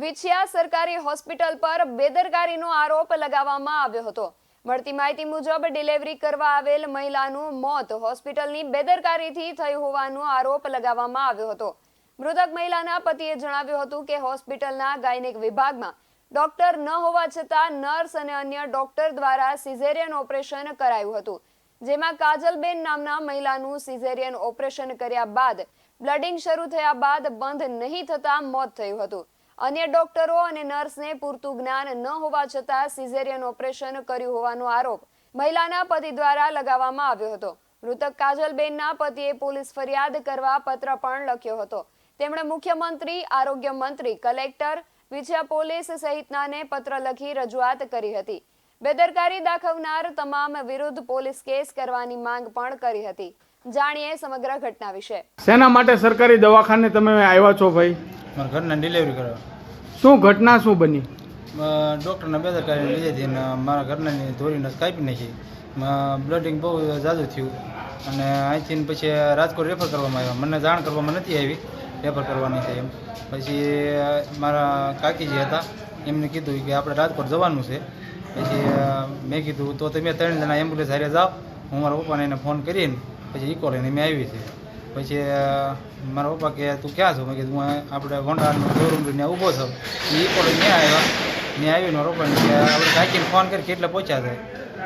વિછિયા સરકારી હોસ્પિટલ પર બેદરકારીનો આરોપ લગાવવામાં આવ્યો હતો. મળતી માહિતી મુજબ ડિલિવરી કરવા આવેલ મહિલાનું મોત હોસ્પિટલની બેદરકારીથી થયું હોવાનો આરોપ લગાવવામાં આવ્યો હતો. મૃતક મહિલાના પતિએ જણાવ્યું હતું કે હોસ્પિટલના ગાયનેક વિભાગમાં ડોક્ટર ન હોવા છતાં નર્સ અને અન્ય ડોક્ટર દ્વારા સિઝેરિયન ઓપરેશન કરાયું હતું, જેમાં કાજલબેન નામના મહિલાનું સિઝેરિયન ઓપરેશન કર્યા બાદ બ્લડિંગ શરૂ થયા બાદ બંધ નહીં થતાં મોત થયું હતું. અન્ય ડોક્ટરો અને નર્સને પૂરતું જ્ઞાન ન હોવા છતાં સિઝેરિયન ઓપરેશન કર્યું હોવાનો આરોપ મહિલાના પતિ દ્વારા લગાવવામાં આવ્યો હતો. મૃતક કાજલબેનના પતિએ પોલીસ ફરિયાદ કરવા પત્ર પણ લખ્યો હતો. તેમણે મુખ્યમંત્રી, આરોગ્ય મંત્રી, કલેક્ટર, વિજયા પોલીસ સહિતનાને પત્ર લખી રજૂઆત કરી હતી. બેદરકારી દાખવનાર તમામ વિરુદ્ધ પોલીસ કેસ કરવાની માંગ પણ કરી હતી. જાણીએ સમગ્ર ઘટના વિશે. શેના માટે સરકારી દવાખાને તમે આવ્યા છો ભાઈ? મારા ઘરના ડિલિવરી કરવા. શું ઘટના શું બની? ડૉક્ટરના બેદરકારીને લીધે હતી અને મારા ઘરનાની ધોરીને કાપી નાખી. બ્લડિંગ બહુ ઝાઝું થયું. અને અહીંથી પછી રાજકોટ રેફર કરવામાં આવ્યા. મને જાણ કરવામાં નથી આવી. રેફર કરવાની છે એમ. પછી મારા કાકીજી હતા એમને કીધું કે આપણે રાજકોટ જવાનું છે. પછી મેં કીધું તો તમે ત્રણ જણા એમ્બ્યુલન્સ હારે જાઓ. હું મારા પપ્પાને એને ફોન કરીને પછી ઇકો લઈને મેં આવી છે. પછી મારા પપ્પા કે તું ક્યાં છો? મેં કીધું, હું આપણે વંડાનો શોરૂમ ત્યાં ઊભો છો. એ પણ ત્યાં આવ્યા. ત્યાં આવીને મારા પપ્પાને કે આપણે કાકીને ફોન કરી કેટલે પહોંચ્યા છે.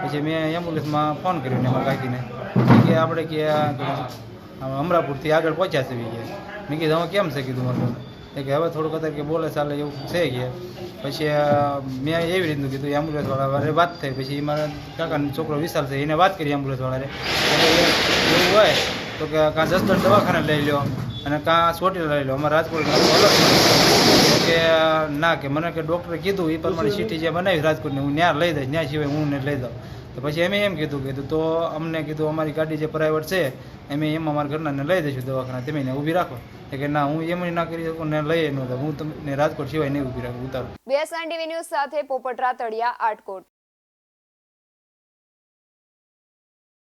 પછી મેં એમ્બ્યુલન્સમાં ફોન કર્યો ને મારા કાકીને. કે આપણે કે અમરાપુરથી આગળ પહોંચ્યા છે. મેં કીધું હવે કેમ છે? કીધું, મારું કે હવે થોડુંક અત્યારે કે બોલે ચાલે એવું થઈ કે. પછી મેં એવી રીતનું કીધું એમ્બ્યુલન્સવાળા વાત થઈ. પછી મારા કાકાનો છોકરો વિશાલ છે, એને વાત કરી એમ્બ્યુલન્સવાળાને એવું હોય તો કે કાં જસદણ દવાખાને લઈ લો અને કાં સોટી લઈ લો અમારે રાજકોટ કે, ના, કે મને કે ડૉક્ટરે કીધું એ પ્રમાણે સીટી જે બનાવી રાજકોટની, હું ત્યાં લઈ દઈશ. ત્યાં સિવાય હું ને લઈ દઉં તો પછી અમે એમ કીધું કીધું તો અમને કીધું, અમારી ગાડી જે પ્રાઇવેટ છે, એમ એમાં અમારા ઘરનાને લઈ દઈશું દવાખાના. તમે એને ઊભી રાખો. કે ના, હું એમ ના કરી શકું ને લઈ ન હું તમને રાજકોટ સિવાય નહીં ઊભી રાખું, ઉતારું. બીએસએન ટીવી ન્યૂઝ સાથે પોપટ તળિયા આટકોટ.